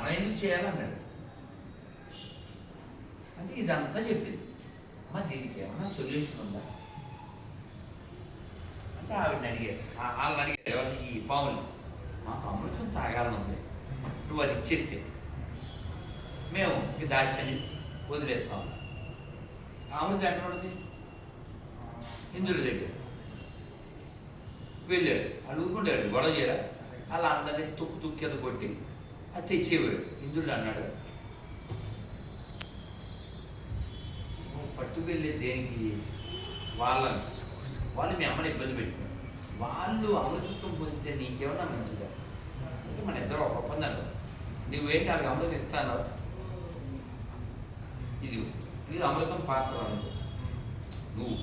మనం ఎందుకు చేయాలన్నాడు. అంటే ఇదంతా చెప్పింది. అమ్మ దీనికి ఏమన్నా సొల్యూషన్ ఉందా? అంటే ఆవిడని అడిగారు. వాళ్ళని అడిగారు ఎవరిని? ఈ పావుని. మాకు అమృతం తాగాలని ఉంది. నువ్వు అది ఇచ్చేస్తే మేము ఈ దాస్యం ఇచ్చి వదిలేస్తాం. అమృతం ఎక్కడ ఉంటుంది ఇంద్రుడి దగ్గర. వెళ్ళాడు. అడుగుకుంటాడు గొడవ చేయరా? అలా అందరినీ తుక్కు తుక్కి అది కొట్టి అది తెచ్చేవాడు ఇంద్రుడు అన్నాడు. నువ్వు పట్టుకెళ్ళే దేనికి? వాళ్ళని. వాళ్ళు మీ అమ్మని ఇబ్బంది పెట్టుకున్నారు వాళ్ళు అమృతత్వం పొందితే నీకేమన్నా మంచిదా? అంటే మన ఇద్దరు ఒక ఒప్పందాలు నువ్వేంటి అవి అమృతం ఇస్తాను? ఇది ఇది అమృతం పాత్ర నువ్వు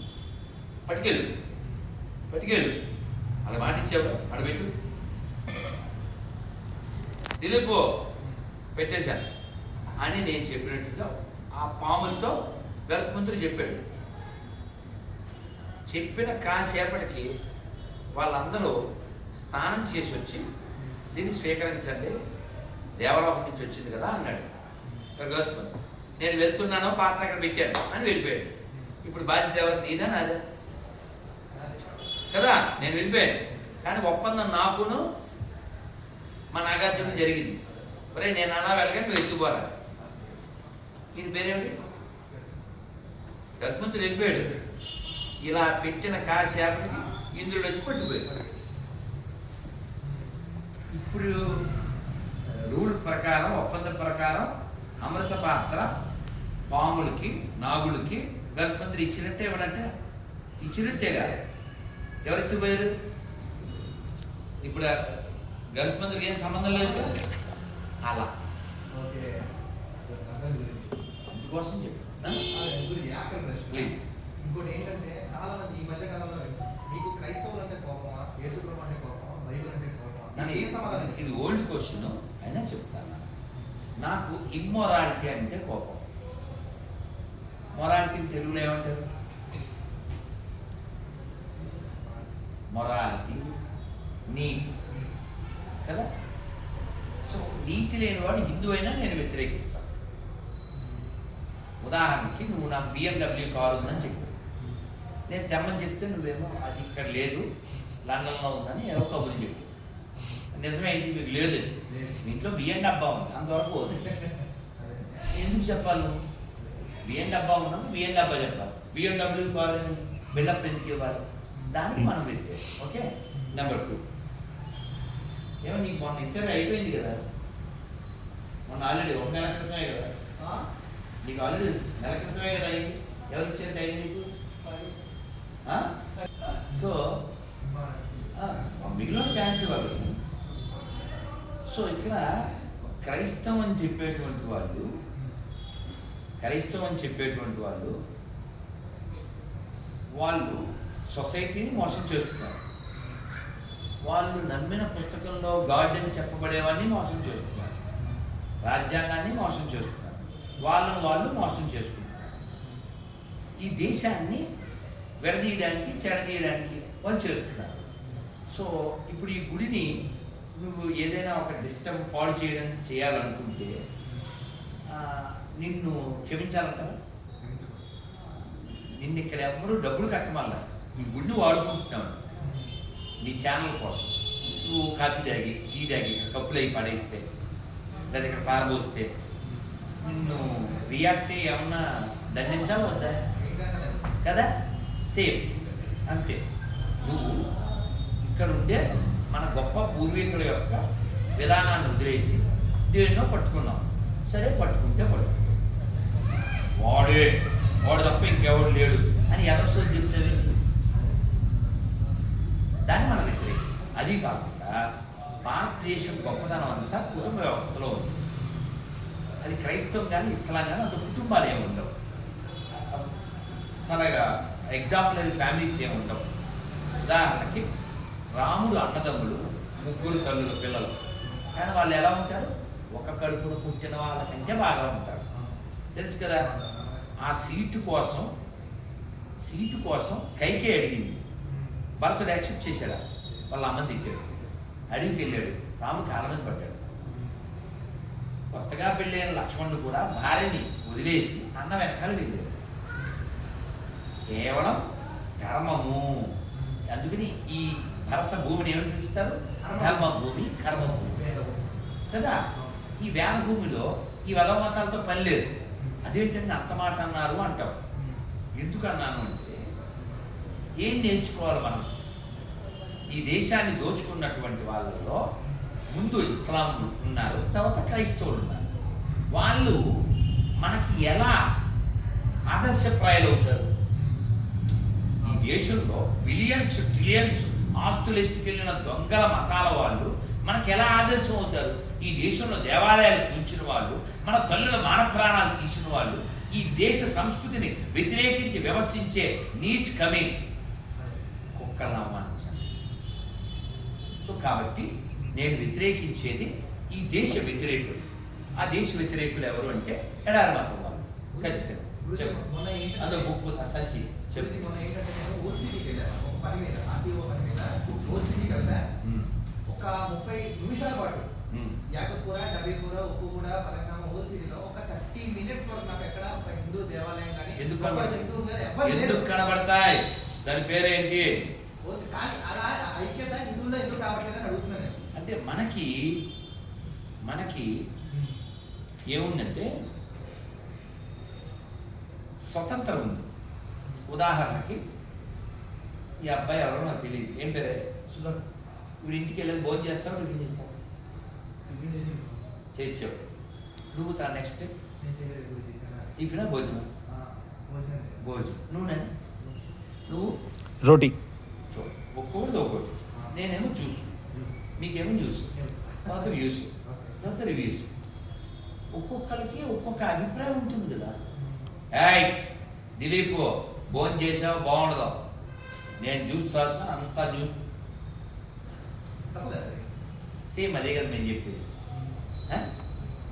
పట్టుకెళ్ళు. పట్టుకెళ్ళు. అలా మాట ఇచ్చావు అడబెట్టు దిలీపో పెట్టేశాను. అని నేను చెప్పినట్టుగా ఆ పాములతో వెలకముందులు చెప్పాడు. చెప్పిన కాసేపటికి వాళ్ళందరూ స్నానం చేసి వచ్చి దీన్ని స్వీకరించండి దేవలోకం నుంచి వచ్చింది కదా అన్నాడు. గౌతమ్ నేను వెళ్తున్నాను పాత్ర అక్కడ పెట్టాను అని వెళ్ళిపోయాడు. ఇప్పుడు బాధ్యత ఎవరు నీదా నాదా? కదా నేను వెళ్ళిపోయాను. కానీ ఒప్పందం నాకును మా నాగార్జున జరిగింది. ఒరే నేను అన్నా వెళ్ళగానే నువ్వు ఎత్తుకోరా ఈయన పేరేమిటి? రఘుమంతుడు వెళ్ళిపోయాడు. ఇలా పెట్టిన కాసేపటికి ఇంద్రుడు వచ్చి పట్టుకుపోయాడు. ఇప్పుడు రూల్ ప్రకారం ఒప్పందం ప్రకారం అమృత పాత్ర పాములకి నాగులకి గర్భమంతుడు ఇచ్చినట్టే ఇవ్వడంటే. ఇచ్చినట్టేగా. ఎవరెత్తి పోయారు ఇప్పుడు గర్భమంతుడికి ఏం సంబంధం లేదు? అలా. ఓకే. అందుకోసం చెప్పు? ప్లీజ్. ఇంకోటి ఏంటంటే చాలా మంది ఈ మధ్య కాలంలో మీకు క్రైస్తవులు అంటే కోపమా యేసుప్రభు అంటే కోపమా బైబిల్ అంటే కోపమా? ఏం సమాధానం ఇది ఓల్డ్ క్వశ్చన్ అయినా చెప్తాను. నాకు ఇమ్మొరాలిటీ అంటే కోపం. మొరాలిటీని తెలుగులో ఏమంటారు? మొరాలిటీ నీతి. నీతి లేనివాడు హిందూ అయినా నేను వ్యతిరేకిస్తాను ఉదాహరణకి నువ్వు నాకు బిఎండబ్ల్యూ కారు ఉందని చెప్పు. నేను తెమ్మని చెప్తే నువ్వేమో అది ఇక్కడ లేదు లండన్లో ఉందని ఏవో కబుర్లు చెప్పు. నిజమే ఏంటి మీకు లేదు మీ ఇంట్లో బియ్యం డబ్బా ఉంది అంతవరకు పోదు. ఎందుకు చెప్పాలి నువ్వు? బియ్యం డబ్బా ఉన్నాము బియ్యం డబ్బా చెప్పాలి. బియ్యం డబ్బులు కావాలని బిల్లప్ ఎందుకు ఇవ్వాలి? దానికి మనం వ్యతిరేకం ఓకే? నెంబర్ టూ ఏమో నీకు మొన్న ఇంటర్వ్యూ అయిపోయింది కదా. మొన్న ఆల్రెడీ ఒక నెల క్రితమే కదా? నీకు ఆల్రెడీ నెల క్రితమే కదా అయింది? ఎవరు ఇచ్చారు టైం నీకు? సో మిగిలిన ఛాన్స్ ఇవ్వాలి. సో ఇక్కడ క్రైస్తవం అని చెప్పేటువంటి వాళ్ళు క్రైస్తవం అని చెప్పేటువంటి వాళ్ళు వాళ్ళు సొసైటీని మోసం చేస్తున్నారు. వాళ్ళు నమ్మిన పుస్తకంలో గాడ్ అని చెప్పబడేవాడిని మోసం చేస్తున్నారు. రాజ్యాంగాన్ని మోసం చేస్తున్నారు వాళ్ళని వాళ్ళు మోసం చేసుకుంటున్నారు. ఈ దేశాన్ని విడదీయడానికి చెడదీయడానికి వాళ్ళు చేస్తున్నారు. సో ఇప్పుడు ఈ గుడిని నువ్వు ఏదైనా ఒక డిస్టర్బ్ పాడు చేయడం చేయాలనుకుంటే నిన్ను క్షమించాలంటావా? నిన్ను ఇక్కడ ఎవ్వరూ డబ్బులు కట్టమల్లా ఈ గుడిని వాడుకుంటున్నావు నీ ఛానల్ కోసం. నువ్వు కాఫీ తాగి టీ తాగి కప్పులు అయి పడేస్తే లేదా ఇక్కడ పారబోస్తే నిన్ను రియాక్ట్ ఏమన్నా దండించాలా వద్దా? కదా? సేమ్. అంతే. నువ్వు ఇక్కడ ఉండే మన గొప్ప పూర్వీకుల యొక్క విధానాన్ని వదిలేసి దేన్నో పట్టుకున్నావు. సరే పట్టుకుంటే పట్టు వాడే. క్రైస్తవం కానీ ఇస్లాం కానీ అంత కుటుంబాలు ఏమి ఉండవు. చాలా ఎగ్జాంపులరీ ఫ్యామిలీస్ ఏమి ఉండవు. ఉదాహరణకి రాముడు అన్నదమ్ములు ముగ్గురు తల్లుల పిల్లలు. కానీ వాళ్ళు ఎలా ఉంటారు? ఒక కడుపును పుట్టిన వాళ్ళకంటే బాగా ఉంటారు. తెలుసు కదా ఆ సీటు కోసం సీటు కోసం కైకే అడిగింది. భర్తను యాక్సెప్ట్ చేశారా వాళ్ళ అమ్మని తిట్టాడు. అడిగికి వెళ్ళాడు. రాముడు కాలం మీద పడ్డాడు. కొత్తగా పెళ్ళైన లక్ష్మణుడు కూడా భార్యని వదిలేసి అన్న వెనకాల వెళ్ళాడు. కేవలం ధర్మము. అందుకని ఈ భరత భూమిని ఏమని పిలుస్తారు? ధర్మ భూమి కర్మ భూమి కదా? ఈ వేద భూమిలో ఈ వద మతాలతో పని లేదు. అదేంటంటే అంత మాట అన్నారు అంటాం ఎందుకు అన్నాను అంటే ఏం నేర్చుకోవాలి మనం? ఈ దేశాన్ని దోచుకున్నటువంటి వాళ్ళల్లో ముందు ఇస్లాంలు ఉన్నారు తర్వాత క్రైస్తవులు ఉన్నారు. వాళ్ళు మనకి ఎలా ఆదర్శప్రాయాలు అవుతారు ఈ దేశంలో బిలియన్స్ ట్రిలియన్స్ ఆస్తులు ఎత్తుకెళ్ళిన దొంగల మతాల వాళ్ళు మనకి ఎలా ఆదర్శం అవుతారు ఈ దేశంలో దేవాలయాలు కూర్చున్న వాళ్ళు మన తల్లుల మాన ప్రాణాలు తీసిన వాళ్ళు ఈ దేశ సంస్కృతిని వ్యతిరేకించి వ్యవస్థించే నీచ్ కమింగ్ కుక్కలను అవమానించాలి. సో కాబట్టి నేను వ్యతిరేకించేది ఈ దేశ వ్యతిరేకులు. ఆ దేశ వ్యతిరేకులు ఎవరు అంటే ఎడారి మతం వాళ్ళు. ఖచ్చితంగా. అందులో బుక్ సంచి. చెప్పు. ఒక ముప్పై నిమిషాల పాటు. ఉమ్. యాకపూర డబీపూర ఉప్పుగూడ పలకనామ ఓసీడీలో ఒక థర్టీ మినిట్స్ వరకు నాకు ఎక్కడ ఒక హిందూ దేవాలయం కానీ ఎందుకు. ఎందుకు కనబడతాయి? దాని పేరేంటి? కానీ అలా ఐక్యత హిందువుల్లో ఎందుకు రావట్లేదని అడుగుతున్నాను నేను. అంటే మనకి మనకి ఏముందంటే స్వతంత్రం ఉంది. ఉదాహరణకి ఈ అబ్బాయి ఎవరో నాకు తెలియదు. ఏం పేరే? సుధా, వీడి ఇంటికి వెళ్ళి భోజనం చేస్తావు టిఫిన్ చేస్తావు చేసి చేసావు నువ్వు తా నెక్స్ట్? నేను టిఫిన్ భోజనం భోజనం లేదు. భోజనం. నువ్వు నువ్వు? రోటీ. ఒక్కొక్కటి ఒక్కొక్కటి నేనేమో జ్యూస్. మీకేమో జ్యూస్ తర్వాత వ్యూస్ తర్వాత రివ్యూస్ ఒక్కొక్కరికి ఒక్కొక్క అభిప్రాయం ఉంటుంది కదా. ఏయ్ దిలీప్ భోజనం చేసావు? బాగుండదు? నేను చూస్తాను తాగుతా అంతా న్యూస్ సేమ్ అదే కదా మేము చెప్పేది.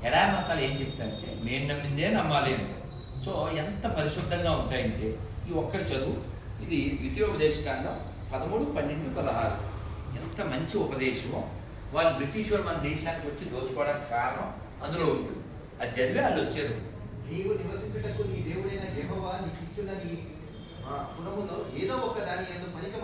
ఎడా మతాలు ఏం చెప్తారంటే మేము నమ్మిందే నమ్మాలి అంటే. సో ఎంత పరిశుద్ధంగా ఉంటాయంటే ఈ ఒక్కటి చదువు ఇది ద్వితీయోపదేశకాండం పదమూడు పన్నెండు పదహారు. ఎంత మంచి ఉపదేశమో. వాళ్ళు బ్రిటిష్ వాళ్ళు మన దేశానికి వచ్చి దోచుకోవడానికి కారణం అందులో ఉంటుంది. అది చదివే వాళ్ళు వచ్చారు. నీవు నివసించుటకు నీ దేవుడైన యెహోవా నీకు ఇచ్చిన నీ ఆ, పురములో ఏదో ఒక దాని ఏదో పనికి